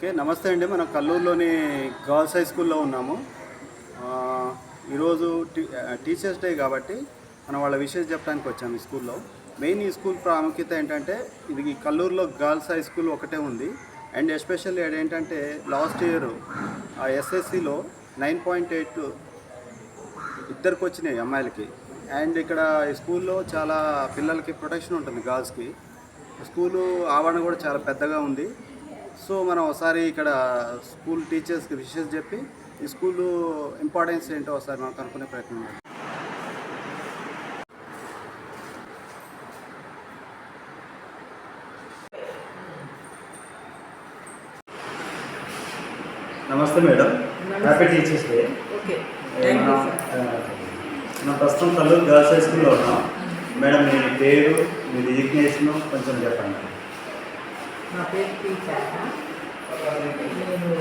Okay నమస్తే అండి. మనం కల్లూరులోని గర్ల్స్ హై స్కూల్లో ఉన్నాము. ఈరోజు టీచర్స్ డే కాబట్టి మనం వాళ్ళ విషయం చెప్పడానికి వచ్చాము ఈ స్కూల్లో. మెయిన్ ఈ స్కూల్ ప్రాముఖ్యత ఏంటంటే ఇది కల్లూరులో గర్ల్స్ హై స్కూల్ ఒకటే ఉంది. అండ్ ఎస్పెషల్లీ ఏంటంటే లాస్ట్ ఇయర్ ఆ ఎస్ఎస్సిలో నైన్ పాయింట్ ఎయిట్ ఇద్దరికి వచ్చినాయి అమ్మాయిలకి. అండ్ ఇక్కడ ఈ స్కూల్లో చాలా పిల్లలకి ప్రొటెక్షన్ ఉంటుంది గర్ల్స్కి. స్కూలు ఆవరణ కూడా చాలా పెద్దగా ఉంది. సో మనం ఒకసారి ఇక్కడ స్కూల్ టీచర్స్కి విషెస్ చెప్పి ఈ స్కూలు ఇంపార్టెన్స్ ఏంటో ఒకసారి మనం కనుక్కునే ప్రయత్నం చేద్దాం. నమస్తే మేడం. హ్యాపీ టీచర్స్ డే మనం ప్రస్తుతం కల్లూరు గర్ల్స్ హై స్కూల్లో ఉన్నాం. మేడం మీ పేరు మీ రిజిగ్నేషన్ కొంచెం చెప్పండి. నా పేరు పి శాఖ నేను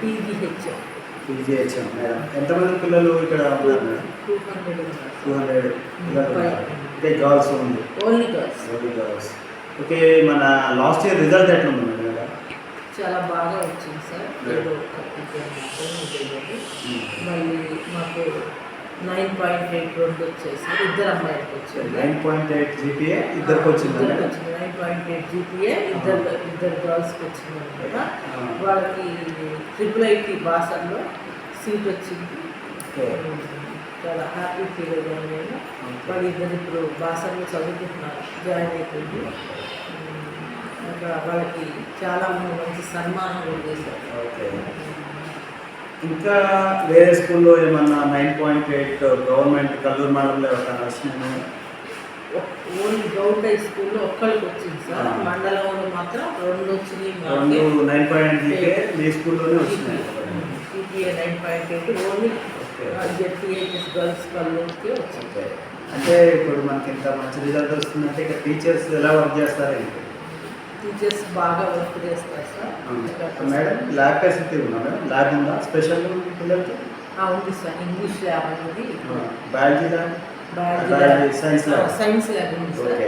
టీజీహెచ్ పీజీహెచ్ఎం మేడం. ఎంతమంది పిల్లలు ఇక్కడ ఉన్నారు madam? Two hundred two hundred పిల్లలు అంటే గర్ల్స్ ఉంది only girls. Only girls. Okay మన లాస్ట్ ఇయర్ రిజల్ట్ ఎట్లా ఉంది మేడం చాలా బాగా వచ్చింది సార్. ఏదో తెలియదు. మళ్ళీ మాకు నైన్ పాయింట్ ఎయిట్ రెండు వచ్చాయి సార్ ఇద్దరు అమ్మాయిలకు వచ్చింది. నైన్ పాయింట్ ఎయిట్ జీపీఏ ఇద్దరికి వచ్చింది ఇద్దరికి వచ్చింది. నైన్ పాయింట్ ఎయిట్ జీపీఏ ఇద్దరు ఇద్దరు గర్ల్స్కి వచ్చింది కదా వాళ్ళకి ట్రిపుల్ ఐటీ భాషల్లో సీట్ వచ్చింది. చాలా హ్యాపీ ఫీల్ అయ్యాను నేను. వాళ్ళు ఇద్దరు ఇప్పుడు భాషల్లో చదువుకుంటున్నారు జాయిన్ అయిపోయింది. ఇంకా వాళ్ళకి చాలా మంచి సన్మానం కూడా చేశారు. ఇంకా వేరే స్కూల్లో ఏమన్నా nine point eight government Kalluru మండలంలో ఎవరికైనా వచ్చినాయి ఓన్లీ గౌట్ హై స్కూల్లో ఒక్కరికి వచ్చింది సార్. మండలంలో మాత్రం రెండు వచ్చినాయి రెండు నైన్ పాయింట్ మీ స్కూల్లోనే వచ్చినాయి GPA nine point eight only okay ZPHS girls కల్లూరుకి వచ్చింది. అంటే ఇప్పుడు మనకి ఇంత మంచి రిజల్ట్ వస్తుందంటే ఇక టీచర్స్ ఎలా వర్క్ చేస్తారు? టీచర్స్ బాగా వర్క్ చేస్తారు సార్ మేడం ల్యాబ్ ఫెసిలిటీ ఉందా మేడం? ల్యాబ్ ఉందా? స్పెషల్ పిల్లలకి? ఉంది సార్ ఇంగ్లీష్ ల్యాబ్ అనేది biology lab biology science lab science lab ఉంది సార్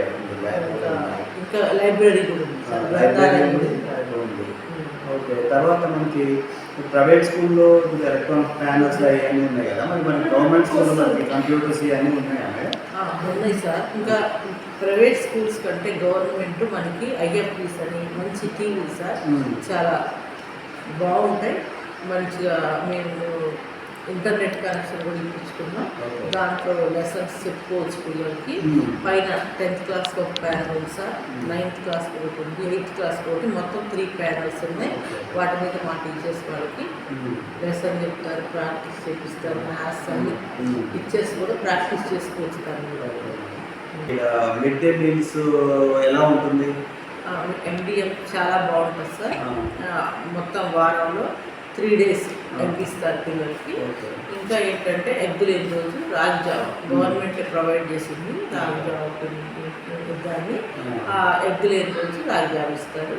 ఇంకా లైబ్రరీ కూడా ఉంది సార్ లైబ్రరీ ఉంది. ఓకే తర్వాత మనకి ప్రైవేట్ స్కూల్లో ఎలక్ట్రానిక్ ప్యానల్స్ అవన్నీ ఉన్నాయి కదా? మరి మన గవర్నమెంట్ స్కూల్లో మనకి కంప్యూటర్స్ ఇవన్నీ ఉన్నాయా మేడం? ఉన్నాయి సార్. ఇంకా ప్రైవేట్ స్కూల్స్ కంటే గవర్నమెంట్ మనకి ఐఎఫ్టీస్ అని మంచి టీవీ సార్. చాలా బాగుంటాయి. మంచిగా మేము ఇంటర్నెట్ కనెక్షన్ కూడా ఇప్పించుకున్నాం. దాంట్లో లెసన్స్ చెప్పుకోవచ్చు పిల్లలకి. పైన టెన్త్ క్లాస్కి ఒక ప్యానల్ సార్. నైన్త్ క్లాస్ ఒకటి ఉంది ఎయిత్ క్లాస్ ఒకటి మొత్తం త్రీ ప్యానల్స్ ఉన్నాయి. వాటి మీద మా టీచర్స్ వాళ్ళకి. లెసన్ చెప్తారు ప్రాక్టీస్ చేపిస్తారు మ్యాథ్స్ అన్ని. టీచర్స్ కూడా ప్రాక్టీస్ చేసుకోవచ్చు మిడ్ డే మీల్స్ ఎలా ఉంటుంది ఎండిఎం చాలా బాగుంటుంది సార్ మొత్తం వారంలో త్రీ డేస్ పంపిస్తారు పిల్లలకి. ఓకే. ఇంకా ఏంటంటే ఎగ్ లేని రోజు రాగి జావ. గవర్నమెంట్ ప్రొవైడ్ చేసింది రాగి జావ దాన్ని. ఆ ఎగ్ లేని రోజు రాగి జావ ఇస్తారు?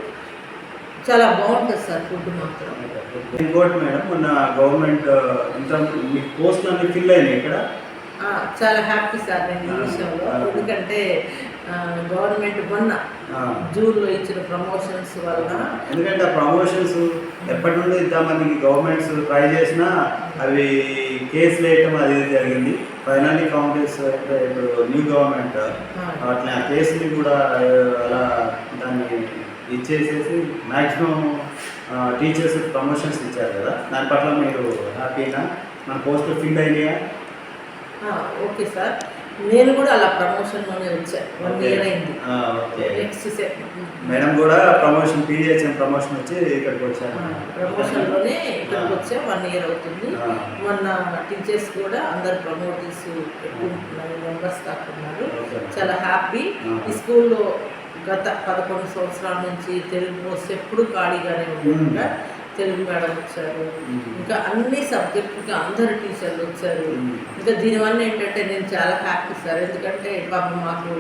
చాలా బాగుంటుంది సార్ ఫుడ్ మాత్రం. ఇంకోటి మేడం మొన్న గవర్నమెంట్ మీ పోస్టులు అన్ని ఫిల్ అయినాయి ఇక్కడ? చాలా హ్యాపీ సార్ నేను ఈ విషయంలో. ఎందుకంటే గవర్నమెంట్ మొన్న. జూన్లో ఇచ్చిన ప్రమోషన్స్ వల్ల ఎందుకంటే ఆ ప్రమోషన్స్ ఎప్పటి నుండి ఇంతమందికి గవర్నమెంట్స్ ట్రై చేసినా అవి కేసులు వేయటం అది జరిగింది. ఫైనల్లీ కాంగ్రెస్ ఇప్పుడు న్యూ గవర్నమెంట్ అట్లా ఆ కేసుని కూడా అలా దాన్ని ఇచ్చేసేసి మ్యాక్సిమం టీచర్స్ ప్రమోషన్స్ ఇచ్చారు కదా. దాని పట్ల మీరు హ్యాపీనా మన పోస్టులు ఫిల్ అయినాయా? Okay sir. నేను కూడా అలా ప్రమోషన్లోనే వచ్చా. వన్. ఇయర్ అయింది. నెక్స్ట్ మేడం కూడా ప్రమోషన్ పీజీహెచ్ఎం ప్రమోషన్ వచ్చి ఇక్కడికి వచ్చారు. ప్రమోషన్లోనే ఇక్కడికి వచ్చా. వన్ ఇయర్ అవుతుంది. మొన్న టీచర్స్ కూడా అందరు ప్రమోటీస్ నైన్ మెంబర్స్ ఓకే. చాలా హ్యాపీ. ఈ స్కూల్లో గత పదకొండు సంవత్సరాల నుంచి తెలుగు ఎప్పుడు ఖాళీగానే ఉండకుండా తెలుగు మేడం వచ్చారు. ఇంకా అన్ని సబ్జెక్టుకి అందరు టీచర్లు వచ్చారు. ఇంకా దీనివల్ల ఏంటంటే నేను చాలా హ్యాపీ సార్ ఎందుకంటే పాపం మాకు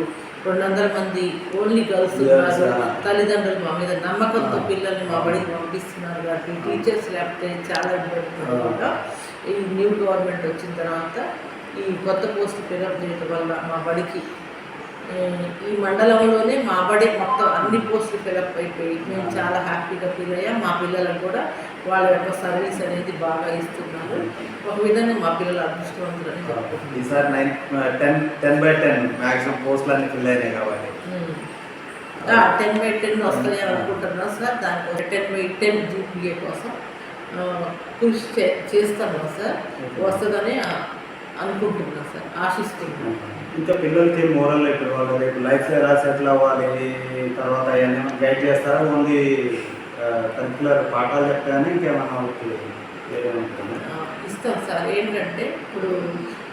రెండు వందల మంది ఓన్లీ గర్ల్స్ ఉన్నారు. తల్లిదండ్రులు మా మీద నమ్మకంతో. పిల్లల్ని మా బడికి పంపిస్తున్నారు కాబట్టి టీచర్స్ లేకపోతే చాలా ఇబ్బంది ఈ న్యూ గవర్నమెంట్ వచ్చిన తర్వాత ఈ కొత్త పోస్ట్ ఫిలప్ చేయడం వల్ల మా బడికి ఈ మండలంలోనే మా బడి మొత్తం అన్ని పోస్టులు ఫిలప్ అయిపోయి మేము చాలా హ్యాపీగా ఫీల్ అయ్యాం. మా పిల్లలకు కూడా వాళ్ళ యొక్క సర్వీస్ అనేది బాగా ఇస్తున్నారు. ఒక విధంగా మా పిల్లలు అదృష్టవంతులని చెప్పుకుంటున్నాం ఈసారి nine ten ten by ten maximum పోస్టులు అన్ని ఫిల్ అయినాయి కాబట్టి. టెన్ బై టెన్ వస్తాయి అనుకుంటున్నాం సార్. దానికోసం టెన్ బై టెన్ జీపీఏ కోసం కృషి చే చేస్తున్నాం సార్. వస్తుందని అనుకుంటున్నాం సార్. ఆశిస్తున్నాం. ఇంకా పిల్లలకి మోరల్ ఇప్పుడు వాళ్ళు రేపు లైఫ్లో ఎలా సెటిల్ అవ్వాలి తర్వాత అవన్నీ గైడ్ చేస్తారా? ఓన్లీ కరికులర్ పాఠాలు చెప్తానే ఇంకేమన్నా ఇస్తాం సార్. ఏంటంటే ఇప్పుడు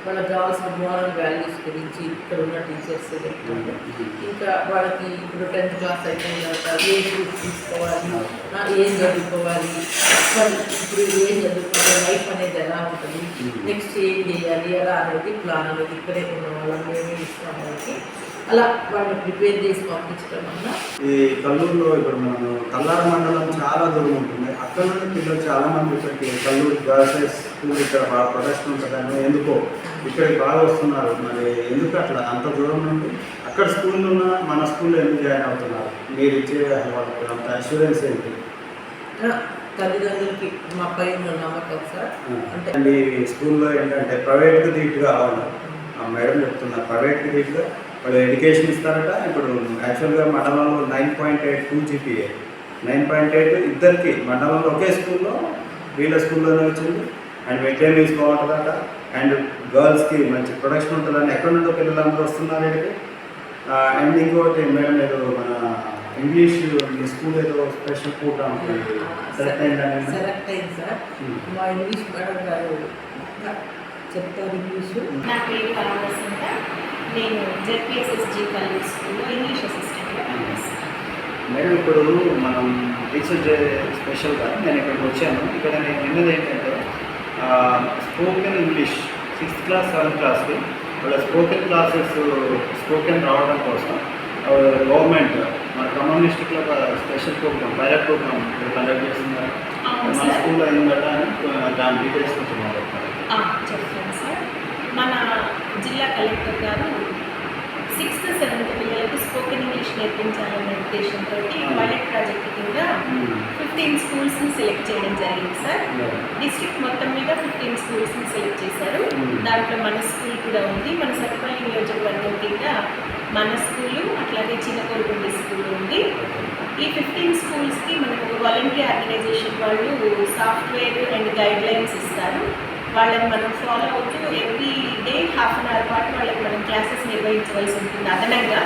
వాళ్ళకి కావాల్సిన మోరల్ వాల్యూస్ గురించి ఇక్కడ ఉన్న టీచర్స్ చెప్తారు ఇంకా వాళ్ళకి ఇప్పుడు టెన్త్ క్లాస్ అయిపోయిన తర్వాత ఏ గ్రూప్ తీసుకోవాలి ఏం చదువుకోవాలి ఇప్పుడు ఏం చదువుకోవాలి లైఫ్ అనేది ఎలా ఉంటుంది నెక్స్ట్ ఏం చేయాలి ఎలా అనేది ప్లాన్ అనేది ఇక్కడే ఉన్న వాళ్ళని మేమే ఇస్తాం వాళ్ళకి అలా వాళ్ళని ప్రిపేర్ చేసి పంపించడం వల్ల ఈ కల్లూరులో ఇప్పుడు మనం కల్లార మండలం చాలా దూరం ఉంటుంది. అక్కడ నుండి పిల్లలు చాలా మంది ఇక్కడికి కల్లూరు గర్ల్స్ స్కూల్ ఇక్కడ బాగా ప్రొటెక్షన్ ఉంటుందని ఎందుకో ఇక్కడికి బాగా వస్తున్నారు. మరి ఎందుకు అట్లా? అంత దూరం నుండి అక్కడ స్కూల్ ఉన్న మన స్కూల్లో ఎందుకు జాయిన్ అవుతున్నారు? మీరు ఇచ్చే వాళ్ళకి అంత అష్యూరెన్స్ ఏంటి? తల్లిదండ్రులకి మా పై నమ్మకం సార్. అంటే స్కూల్లో ఏంటంటే ప్రైవేట్కి కావాలి ఆ మేడం చెప్తున్నారు ప్రైవేట్కి ధీట్గా వాళ్ళు ఎడ్యుకేషన్ ఇస్తారట ఇప్పుడు యాక్చువల్గా మండలంలో nine point eight two GPA nine point eight ఇద్దరికి మండలంలో ఒకే స్కూల్లో వీళ్ళ స్కూల్లోనే వచ్చింది. అండ్ మిడ్ డే మీల్స్ బాగుంటుందట. అండ్ గర్ల్స్కి మంచి ప్రొడక్షన్ ఉంటుందని ఎక్కడ నుండో పిల్లలందరూ వస్తున్నారు ఇక్కడికి. అండ్ ఇంకోటి మేడం ఏదో మన ఇంగ్లీష్ మీ స్కూల్ ఏదో స్పెషల్ ప్రోగ్రామ్ సెలెక్ట్ అయిందని సెలెక్ట్ అయింది సార్. మా ఇంగ్లీష్ మేడం గారు చెప్తారు ఇంగ్లీషు. నేను జెడ్పిఎస్ఎస్జి కల్లూరు స్కూల్లో ఇంగ్లీష్ అసిస్టెంట్గా పనిచేస్తాను. మేడం ఇప్పుడు మనం డే స్పెషల్గా నేను ఇక్కడికి వచ్చాను. ఇక్కడ నేను విన్నది ఏంటంటే spoken English sixth class seventh క్లాస్కి వాళ్ళ స్పోకెన్ క్లాసెస్ స్పోకెన్ రావడం కోసం గవర్నమెంట్ మన ఖమ్మం డిస్టిక్లో ఒక special program pilot program conduct చేస్తున్నారు. అవును మన. స్కూల్లో అయిందట అని దాని డీటెయిల్స్ కొంచెం చెప్తాను. మన జిల్లా కలెక్టర్ గారు సిక్స్త్ సెవెంత్ పిల్లలకు స్పోకెన్ ఇంగ్లీష్ నేర్పించాలనే ఉద్దేశంతో పైలట్ ప్రాజెక్ట్ కింద ఫిఫ్టీన్ స్కూల్స్ని సెలెక్ట్ చేయడం జరిగింది సార్. డిస్ట్రిక్ట్ మొత్తం మీద ఫిఫ్టీన్ స్కూల్స్ని సెలెక్ట్ చేశారు. దాంట్లో మన స్కూల్ కూడా ఉంది. మన సత్తుపల్లి నియోజకవర్గం కింద మన స్కూలు అట్లాగే చిన్నకొరుగుండి స్కూల్ ఉంది. ఈ ఫిఫ్టీన్ స్కూల్స్కి మనకు వాలంటీర్ ఆర్గనైజేషన్ వాళ్ళు సాఫ్ట్వేర్ అండ్ గైడ్ లైన్స్ ఇస్తారు. వాళ్ళని మనం ఫాలో అవుతూ హాఫ్ అన్ అవర్ పాటు వాళ్ళకి మనం క్లాసెస్ నిర్వహించవలసి ఉంటుంది. అదనంగా.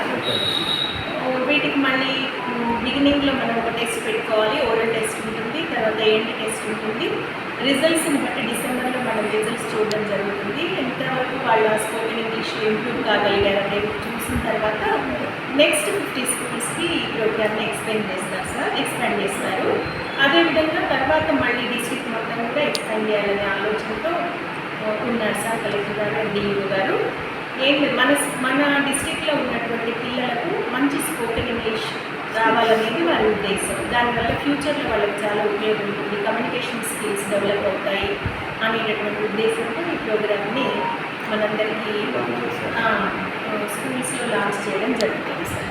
వీటికి మళ్ళీ బిగినింగ్లో మనం ఒక టెస్ట్ పెట్టుకోవాలి. ఓరల్ టెస్ట్ ఉంటుంది. తర్వాత ఏంటి టెస్ట్ ఉంటుంది. రిజల్ట్స్ని బట్టి డిసెంబర్లో మనం రిజల్ట్స్ చూడడం జరుగుతుంది. ఎంతవరకు వాళ్ళ స్పోకెన్ ఇంగ్లీష్ ఇంప్రూవ్ కాగలిగారు. అనేది చూసిన తర్వాత నెక్స్ట్ ఫిఫ్టీ స్కూల్స్కి ఈ ప్రోగ్రామ్ని ఎక్స్ప్లెయిన్ చేస్తారు సార్ ఎక్స్పాండ్ చేస్తారు. అదేవిధంగా తర్వాత మళ్ళీ డిస్ట్రిక్ట్ మొత్తం కూడా ఎక్స్పాండ్ చేయాలనే ఆలోచనతో ఉన్నారు సార్ కలెక్టర్ గారు అండ్ డిఈఓ గారు ఏం మన మన డిస్ట్రిక్ట్లో ఉన్నటువంటి పిల్లలకు మంచి స్పోకెన్ ఇంగ్లీష్ రావాలనేది వారి ఉద్దేశం. దానివల్ల ఫ్యూచర్లో వాళ్ళకి చాలా ఉపయోగం ఉంటుంది. కమ్యూనికేషన్ స్కిల్స్ డెవలప్ అవుతాయి అనేటటువంటి ఉద్దేశంతో ఈ ప్రోగ్రామ్ని మనందరికీ స్కూల్స్లో లాంచ్ చేయడం జరుగుతుంది sir.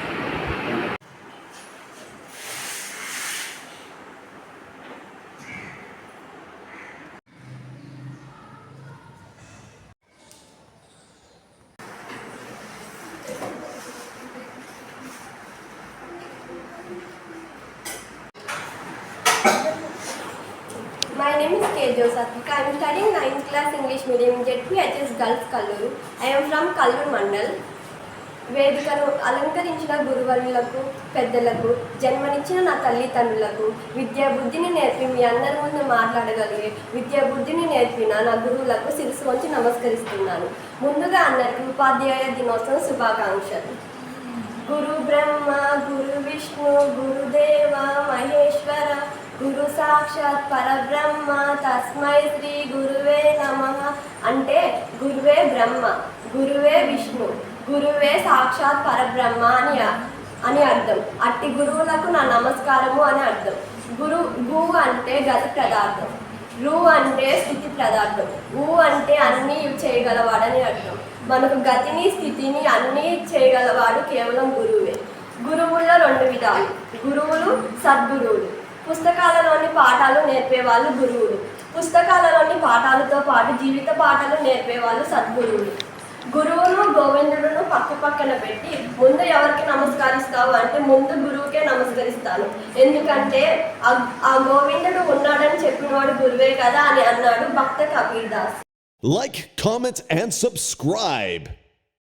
Name is K. Josathika. I am studying 9th class English medium in ZPHS Kalluru Kalluru. I am from Kallur Mandal. వేదికను అలంకరించిన గురువర్యులకు పెద్దలకు జన్మనిచ్చిన నా తల్లిదండ్రులకు విద్యా బుద్ధిని నేర్పి మీ అందరి ముందు మాట్లాడగలిగే విద్యా బుద్ధిని నేర్పిన నా గురువులకు శిరసు వంచి నమస్కరిస్తున్నాను ముందుగా అందరికీ ఉపాధ్యాయ దినోత్సవం శుభాకాంక్షలు గురు బ్రహ్మ గురు విష్ణు గురుదేవ మహేశ్వర గురు సాక్షాత్ పరబ్రహ్మ తస్మై శ్రీ గురువే నమ. అంటే గురువే బ్రహ్మ గురువే విష్ణు గురువే సాక్షాత్ పరబ్రహ్మ అని అని అర్థం. అట్టి గురువులకు నా నమస్కారము అని అర్థం. గురు గు అంటే గతి పదార్థం. రు అంటే స్థితి పదార్థం. ఊ అంటే అన్నీ చేయగలవాడని అర్థం. మనకు గతిని స్థితిని అన్నీ చేయగలవాడు కేవలం గురువే. గురువుల్లో రెండు విధాలు. గురువులు సద్గురువులు. పుస్తకాలలోని పాఠాలు నేర్పేవాళ్ళు గురువులు. పుస్తకాలలోని పాఠాలతో పాటు జీవిత పాఠాలు నేర్పేవాళ్ళు సద్గురువులు. గురువును గోవిందుడును పక్క పక్కన పెట్టి ముందు ఎవరికి నమస్కరిస్తావు? అంటే ముందు గురువుకే నమస్కరిస్తాను. ఎందుకంటే ఆ- గోవిందుడు ఉన్నాడని చెప్పినవాడు గురువే కదా అని అన్నాడు Bhakta Kabir Das Like, comment, and.